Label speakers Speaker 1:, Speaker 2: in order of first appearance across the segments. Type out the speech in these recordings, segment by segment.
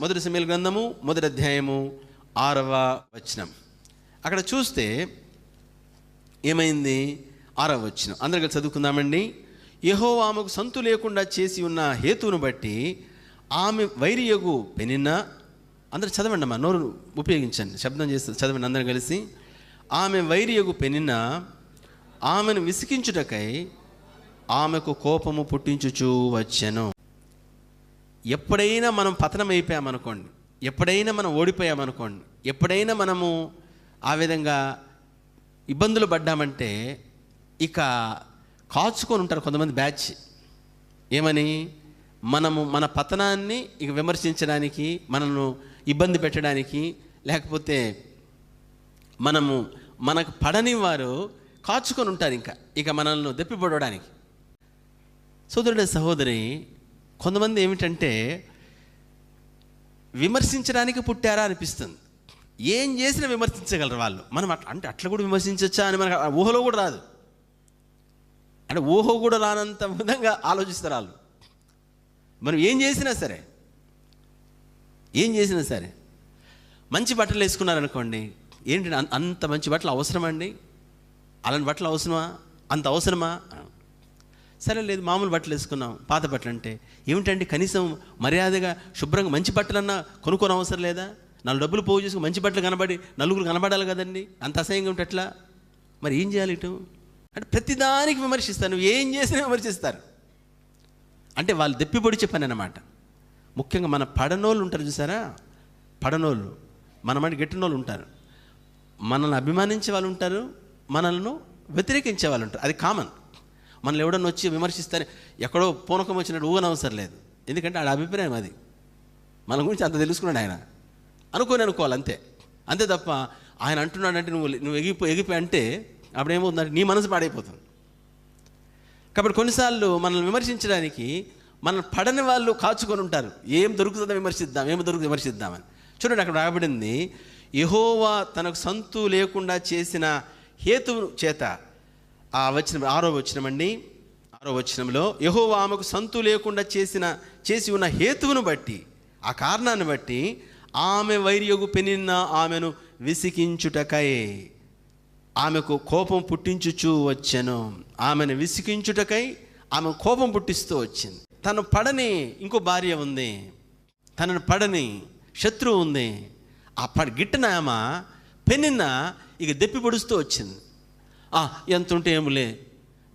Speaker 1: మొదటి సమయల గ్రంథము మొదటి అధ్యాయము ఆరవ వచనం. అక్కడ చూస్తే ఏమైంది? ఆరవ వచనం. అందరికీ కలిసి చదువుకుందామండి. యహో ఆమెకు సంతు లేకుండా చేసి ఉన్న హేతువును బట్టి ఆమె వైరియగు పెనిన్న అందరు చదవండి అమ్మా నోరు ఉపయోగించండి. శబ్దం చేస్తే చదవండి అందరు కలిసి. ఆమె వైరియగు పెనిన్న ఆమెను విసికించుటకై ఆమెకు కోపము పుట్టించుచూ వచ్చెను. ఎప్పుడైనా మనం పతనం అయిపోయామనుకోండి ఎప్పుడైనా మనం ఓడిపోయామనుకోండి ఎప్పుడైనా మనము ఆ విధంగా ఇబ్బందులు పడ్డామంటే ఇక కాచుకొని ఉంటారు కొంతమంది బ్యాచ్. ఏమని? మనము మన పతనాన్ని ఇక విమర్శించడానికి మనను ఇబ్బంది పెట్టడానికి లేకపోతే మనము మనకు పడని వారు కాచుకొని ఉంటారు ఇంకా ఇక మనల్ని దెప్పిపడడానికి సోదరుడే సహోదరి కొంతమంది ఏమిటంటే విమర్శించడానికి పుట్టారా అనిపిస్తుంది. ఏం చేసినా విమర్శించగలరు వాళ్ళు. మనం అట్లా అంటే అట్లా కూడా విమర్శించవచ్చా అని మనకు ఊహలో కూడా రాదు. అంటే ఊహ కూడా రానంత విధంగా ఆలోచిస్తారు వాళ్ళు. మనం ఏం చేసినా సరే ఏం చేసినా సరే మంచి బట్టలు వేసుకున్నారనుకోండి ఏంటంటే అంత మంచి బట్టలు అవసరమండి? అలాంటి బట్టలు అవసరమా? అంత అవసరమా? సరే లేదు మామూలు బట్టలు వేసుకున్నాం పాత బట్టలు అంటే. ఏమిటండి కనీసం మర్యాదగా శుభ్రంగా మంచి బట్టలన్నా కొనుక్కోని అవసరం లేదా? నాలుగు డబ్బులు పోగు చేసుకుని మంచి బట్టలు కనబడి నలుగురు కనబడాలి కదండి. అంత అసహ్యంగా ఉంటే ఎట్లా? మరి ఏం చేయాలి ఇటు? అంటే ప్రతిదానికి విమర్శిస్తారు నువ్వు ఏం చేసినా విమర్శిస్తారు. అంటే వాళ్ళు దెప్పి పొడి పని అన్నమాట. ముఖ్యంగా మన పడనోళ్ళు ఉంటారు చూసారా? పడనోళ్ళు. మన మాట గెట్టినోళ్ళు ఉంటారు. మనల్ని అభిమానించే వాళ్ళు ఉంటారు మనల్ని వ్యతిరేకించే వాళ్ళు ఉంటారు. అది కామన్ మనల్ని ఎవడన్నా వచ్చి విమర్శిస్తారు ఎక్కడో పూనకం వచ్చినట్టు ఊగనవసరం లేదు. ఎందుకంటే ఆడ అభిప్రాయం అది. మన గురించి అంత తెలుసుకున్నాడు ఆయన. అనుకోని అనుకోవాలి అంతే. అంతే తప్ప ఆయన అంటున్నాడంటే నువ్వు నువ్వు ఎగిపో ఎగిపి అంటే అప్పుడేమవుతుందంటే నీ మనసు పాడైపోతుంది. కాబట్టి కొన్నిసార్లు మనల్ని విమర్శించడానికి మన పడని వాళ్ళు కాచుకొని ఉంటారు. ఏం దొరుకుతుందో విమర్శిద్దాం ఏం దొరుకు విమర్శిద్దామని. చూడండి అక్కడ రాబడింది యహోవా తనకు సంతు లేకుండా చేసిన హేతు చేత ఆ వచనం ఆరో వచనమండి. ఆరో వచనంలో యహో ఆమెకు సంతు లేకుండా చేసిన చేసి ఉన్న హేతువును బట్టి ఆ కారణాన్ని బట్టి ఆమె వైర్యగు పెనిన్న ఆమెను విసికించుటకై ఆమెకు కోపం పుట్టించుచూ వచ్చాను. ఆమెను విసికించుటకై ఆమె కోపం పుట్టిస్తూ వచ్చింది. తను పడని ఇంకో భార్య ఉంది. తనను పడని శత్రువు ఉంది. ఆ పడ గిట్టిన ఆమె పెనిన్న ఇక దెప్పి పొడుస్తూ వచ్చింది. ఎంత ఉంటే ఏములే?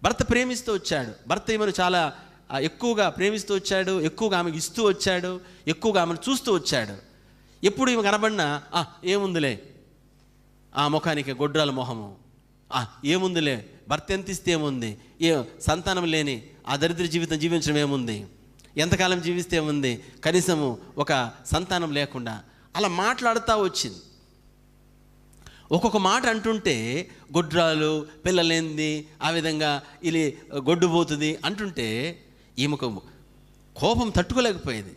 Speaker 1: భర్త ప్రేమిస్తూ వచ్చాడు. భర్త ఈమెను చాలా ఎక్కువగా ప్రేమిస్తూ వచ్చాడు ఎక్కువగా ఆమెకు ఇస్తూ వచ్చాడు ఎక్కువగా ఆమెను చూస్తూ వచ్చాడు. ఎప్పుడు ఈమె కనబడినా ఏముందిలే? ఆ ముఖానికి గొడ్రాల మొహము. ఆ, ఏముందిలే? భర్త ఎంత ఇస్తే ఏముంది? ఏ సంతానం లేని ఆ దరిద్ర జీవితం జీవించడం ఏముంది? ఎంతకాలం జీవిస్తే ఏముంది? కనీసము ఒక సంతానం లేకుండా. అలా మాట్లాడుతూ వచ్చింది. ఒక్కొక్క మాట అంటుంటే గొడ్రాలు పిల్లలేంది ఆ విధంగా ఇది గొడ్డు పోతుంది అంటుంటే ఈమెకు కోపం తట్టుకోలేకపోయేది.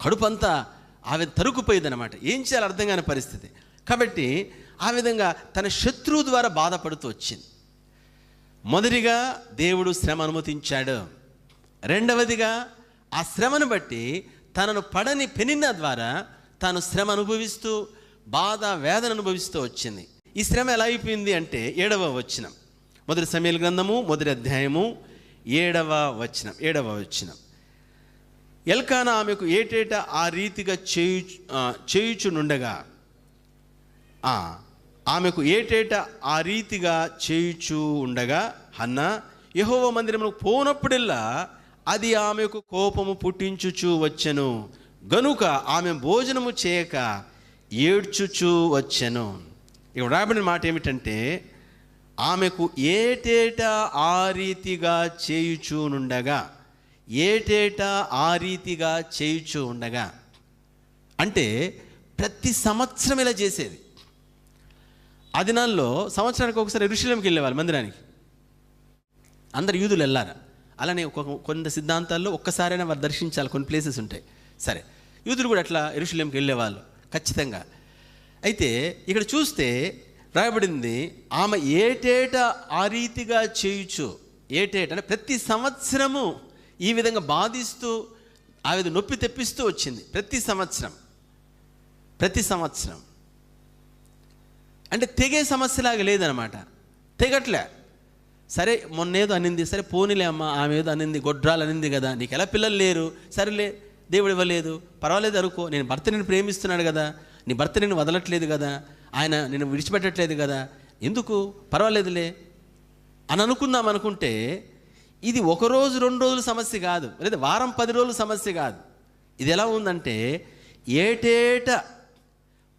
Speaker 1: కడుపు అంతా ఆమె తరుకుపోయేది అనమాట ఏం చేయాలి అర్థం కాని పరిస్థితి. కాబట్టి ఆ విధంగా తన శత్రువు ద్వారా బాధపడుతూ వచ్చింది. మొదటిగా దేవుడు శ్రమ అనుమతించాడు. రెండవదిగా ఆ శ్రమను బట్టి తనను పడని పెనిన్న ద్వారా తాను శ్రమ అనుభవిస్తూ బాధ వేదన అనుభవిస్తూ వచ్చింది. ఈ శ్రమ ఎలా అయిపోయింది అంటే ఏడవ వచనం. మొదటి సమయాల గ్రంథము మొదటి అధ్యాయము ఏడవ వచనం ఏడవ వచనం. ఎల్కానా ఆమెకు ఏటేట ఆ రీతిగా చేయు చేయుచునుండగా ఆ, ఆమెకు ఏటేట ఆ రీతిగా చేయుచు ఉండగా అన్న యహోవ మందిరమును పోనప్పుడల్లా అది ఆమెకు కోపము పుట్టించుచూ వచ్చెను. గనుక ఆమె భోజనము చేయక ఏడ్చుచూ వచ్చెను. ఇక్కడ రాబడిన మాట ఏమిటంటే ఆమెకు ఏటేటా ఆ రీతిగా చేయుచూనుండగా ఏటేటా ఆ రీతిగా చేయుచూ ఉండగా అంటే ప్రతి సంవత్సరం ఇలా చేసేది. ఆ దినాల్లో సంవత్సరానికి ఒకసారి ఋషులంకి వెళ్ళేవాళ్ళు మందిరానికి. అందరు యూదులు వెళ్ళారు? అలానే ఒక కొన్ని సిద్ధాంతాల్లో ఒక్కసారైనా వారు దర్శించాలి కొన్ని ప్లేసెస్ ఉంటాయి. సరే యూదులు కూడా అట్లా ఎరుషులేంకి వెళ్ళేవాళ్ళు. ఖచ్చితంగా. అయితే ఇక్కడ చూస్తే రాయబడింది ఆమె ఏటేటా ఆ రీతిగా చేయుచు? ఏటేట అంటే ప్రతి సంవత్సరము ఈ విధంగా బాధిస్తూ ఆ నొప్పి తెప్పిస్తూ వచ్చింది. ప్రతి సంవత్సరం. ప్రతి సంవత్సరం. అంటే తెగే సమస్యలాగా లేదనమాట. తెగట్లే. సరే మొన్నేదో అనింది. సరే పోనీలే అమ్మ. ఆమె ఏదో అనింది. గొడ్రాలు అనింది కదా. నీకు ఎలా పిల్లలు లేరు? సరేలే. దేవుడు ఇవ్వలేదు పర్వాలేదు అనుకో నేను భర్త నేను ప్రేమిస్తున్నాడు కదా నీ భర్త నేను వదలట్లేదు కదా ఆయన నేను విడిచిపెట్టట్లేదు కదా ఎందుకు? పర్వాలేదులే. అని అనుకుందాం అనుకుంటే ఇది ఒక రోజు రెండు రోజుల సమస్య కాదు లేదా వారం పది రోజుల సమస్య కాదు. ఇది ఎలా ఉందంటే ఏటేట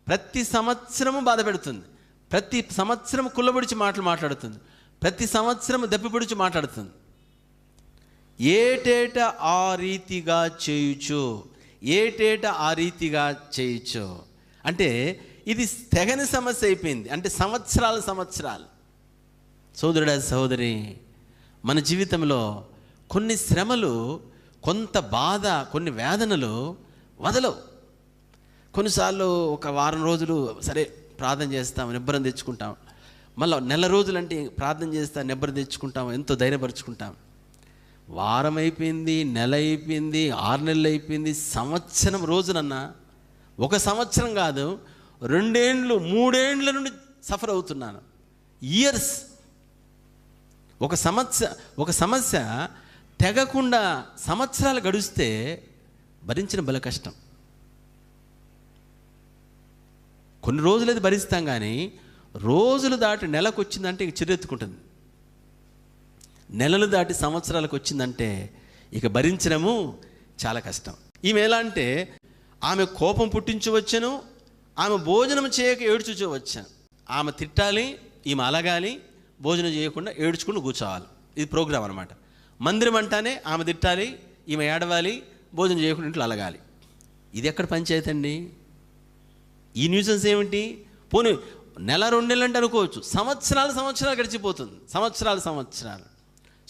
Speaker 1: ప్రతి సంవత్సరము బాధ పెడుతుంది. ప్రతి సంవత్సరం కుల్లబుడిచి మాటలు మాట్లాడుతుంది. ప్రతి సంవత్సరం దెబ్బపిడిచి మాట్లాడుతుంది. ఏటేట ఆ రీతిగా చేయుచు? ఏటేట ఆ రీతిగా చేయొచ్చు అంటే ఇది తెగని సమస్య అయిపోయింది. అంటే సంవత్సరాలు సంవత్సరాలు. సోదరుడా సహోదరి మన జీవితంలో కొన్ని శ్రమలు కొంత బాధ కొన్ని వేదనలు వదలవు. కొన్నిసార్లు ఒక వారం రోజులు సరే ప్రార్థన చేస్తాం నిబ్బరం తెచ్చుకుంటాం. మళ్ళీ నెల రోజులు అంటే ప్రార్థన చేస్తాం నిబ్బరం తెచ్చుకుంటాం ఎంతో ధైర్యపరుచుకుంటాం. వారం అయిపోయింది నెల అయిపోయింది ఆరు నెలలు అయిపోయింది సంవత్సరం రోజునన్నా ఒక సంవత్సరం కాదు రెండేండ్లు మూడేండ్ల నుండి సఫర్ అవుతున్నాను. ఇయర్స్ ఒక సమస్య ఒక సమస్య తెగకుండా సంవత్సరాలు గడిస్తే భరించిన బల కష్టం. కొన్ని రోజులు అది భరిస్తాం కానీ రోజులు దాటి నెలకు వచ్చిందంటే ఇక చిరెత్తుకుంటుంది. నెలలు దాటి సంవత్సరాలకు వచ్చిందంటే ఇక భరించడము చాలా కష్టం. ఈమె ఎలా అంటే ఆమె కోపం పుట్టించవచ్చును ఆమె భోజనం చేయక ఏడ్చుకోవచ్చాను ఆమె తిట్టాలి ఈమె అలగాలి భోజనం చేయకుండా ఏడ్చుకుని కూర్చోవాలి. ఇది ప్రోగ్రామ్ అనమాట మందిరం అంటానే ఆమె తిట్టాలి ఈమె ఏడవాలి భోజనం చేయకుండా ఇంట్లో అలగాలి. ఇది ఎక్కడ పంచాయతీ అండి? ఈ న్యూసెన్స్ ఏమిటి? పోనీ నెల రెండు నెలలు అంటే అనుకోవచ్చు. సంవత్సరాలు సంవత్సరాలు గడిచిపోతుంది. సంవత్సరాలు సంవత్సరాలు.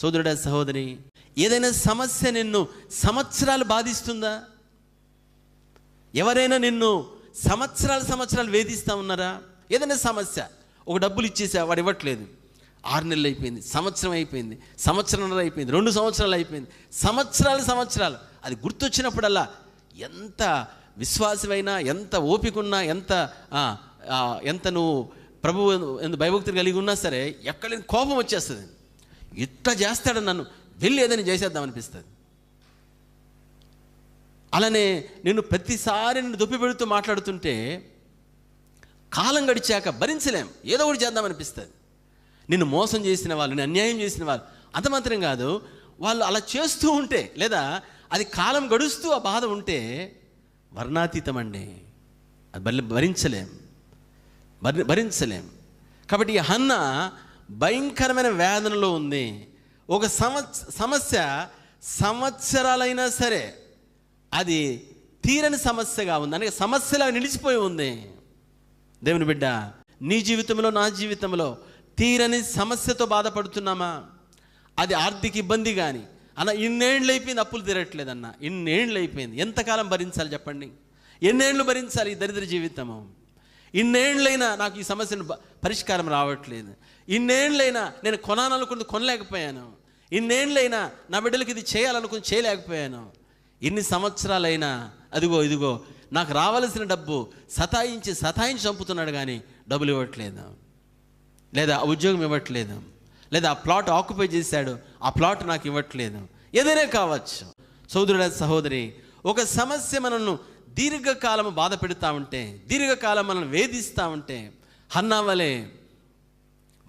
Speaker 1: సోదరుడా సహోదరి ఏదైనా సమస్య నిన్ను సంవత్సరాలు బాధిస్తుందా? ఎవరైనా నిన్ను సంవత్సరాలు సంవత్సరాలు వేధిస్తూ ఉన్నారా? ఏదైనా సమస్య ఒక డబ్బులు ఇచ్చేసా వాడు ఇవ్వట్లేదు. ఆరు నెలలు అయిపోయింది సంవత్సరం అయిపోయింది సంవత్సరంన్నర అయిపోయింది రెండు సంవత్సరాలు అయిపోయింది సంవత్సరాలు సంవత్సరాలు. అది గుర్తొచ్చినప్పుడల్లా ఎంత విశ్వాసమైనా ఎంత ఓపికన్నా ఎంత ఎంత నువ్వు ప్రభువు ఎంత భయభక్తులు కలిగి ఉన్నా సరే ఎక్కడ కోపం వచ్చేస్తుంది. ఇట్లా చేస్తాడు నన్ను. వెళ్ళి ఏదైనా చేసేద్దాం అనిపిస్తుంది. అలానే నేను ప్రతిసారి నిన్ను దొప్పి పెడుతూ మాట్లాడుతుంటే కాలం గడిచాక భరించలేం. ఏదో ఒకటి చేద్దామనిపిస్తుంది నిన్ను మోసం చేసిన వాళ్ళు నిన్ను అన్యాయం చేసిన వాళ్ళు అంత మాత్రం కాదు. వాళ్ళు అలా చేస్తూ ఉంటే లేదా అది కాలం గడుస్తూ ఆ బాధ ఉంటే వర్ణాతీతం అండి అది భరించలేం. భరించలేం. కాబట్టి ఈ హన్న భయంకరమైన వేదనలో ఉంది. ఒక సంవత్స సమస్య సంవత్సరాలైనా సరే అది తీరని సమస్యగా ఉంది. అనగా సమస్యలా నిలిచిపోయి ఉంది. దేవుని బిడ్డ నీ జీవితంలో నా జీవితంలో తీరని సమస్యతో బాధపడుతున్నామా? అది ఆర్థిక ఇబ్బంది కానీ అన్న ఇన్నేళ్ళు అయిపోయింది అప్పులు తీరట్లేదన్న. ఇన్నేళ్ళు అయిపోయింది. ఎంతకాలం భరించాలి చెప్పండి? ఎన్నేళ్ళు భరించాలి ఈ దరిద్ర జీవితము? ఇన్నేళ్ళైనా నాకు ఈ సమస్యను పరిష్కారం రావట్లేదు. ఇన్నేళ్ళైనా నేను కొనాలనుకుంది కొనలేకపోయాను. ఇన్నేళ్ళైనా నా బిడ్డలకి ఇది చేయాలనుకుని చేయలేకపోయాను. ఇన్ని సంవత్సరాలైనా అదిగో ఇదిగో నాకు రావాల్సిన డబ్బు సతాయించి సతాయించి చంపుతున్నాడు కానీ డబ్బులు ఇవ్వట్లేదు. లేదా ఉద్యోగం ఇవ్వట్లేదు. లేదా ఆ ప్లాట్ ఆక్యుపై చేశాడు ఆ ప్లాట్ నాకు ఇవ్వట్లేదు. ఏదైనా కావచ్చు. సోదరుడ సహోదరి ఒక సమస్య మనల్ని దీర్ఘకాలం బాధ పెడతా ఉంటే దీర్ఘకాలం మనల్ని వేధిస్తూ ఉంటే హన్నావలే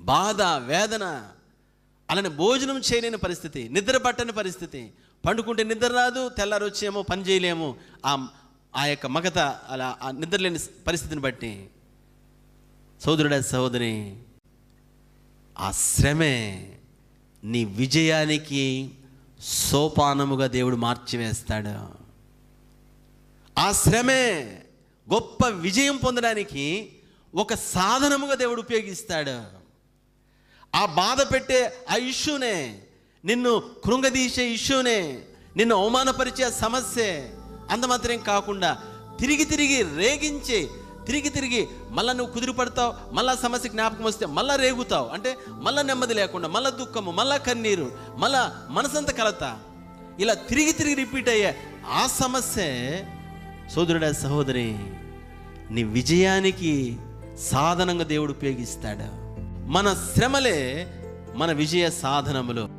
Speaker 1: బాధ వేదన అలానే భోజనం చేయలేని పరిస్థితి నిద్ర పట్టని పరిస్థితి. పండుకుంటే నిద్ర రాదు తెల్లారు వచ్చేమో పని చేయలేము. ఆ ఆ యొక్క మగత అలా ఆ నిద్రలేని పరిస్థితిని బట్టి సోదరుడా సహోదరి ఆ శ్రమే నీ విజయానికి సోపానముగా దేవుడు మార్చివేస్తాడు. ఆ శ్రమే గొప్ప విజయం పొందడానికి ఒక సాధనముగా దేవుడు ఉపయోగిస్తాడు. ఆ బాధ పెట్టే ఆ ఇష్యూనే నిన్ను కృంగదీసే ఇష్యూనే నిన్ను అవమానపరిచే ఆ సమస్యే అంత మాత్రం కాకుండా తిరిగి తిరిగి రేగించి తిరిగి తిరిగి మళ్ళా నువ్వు కుదిరిపడతావు మళ్ళా సమస్య జ్ఞాపకం వస్తే మళ్ళా రేగుతావు. అంటే మళ్ళా నెమ్మది లేకుండా మళ్ళా దుఃఖము మళ్ళా కన్నీరు మళ్ళా మనసంత కలత. ఇలా తిరిగి తిరిగి రిపీట్ అయ్యే ఆ సమస్య సోదరుడా సహోదరి నీ విజయానికి సాధనంగా దేవుడు ఉపయోగిస్తాడు. మన శ్రమలే మన విజయ సాధనములు.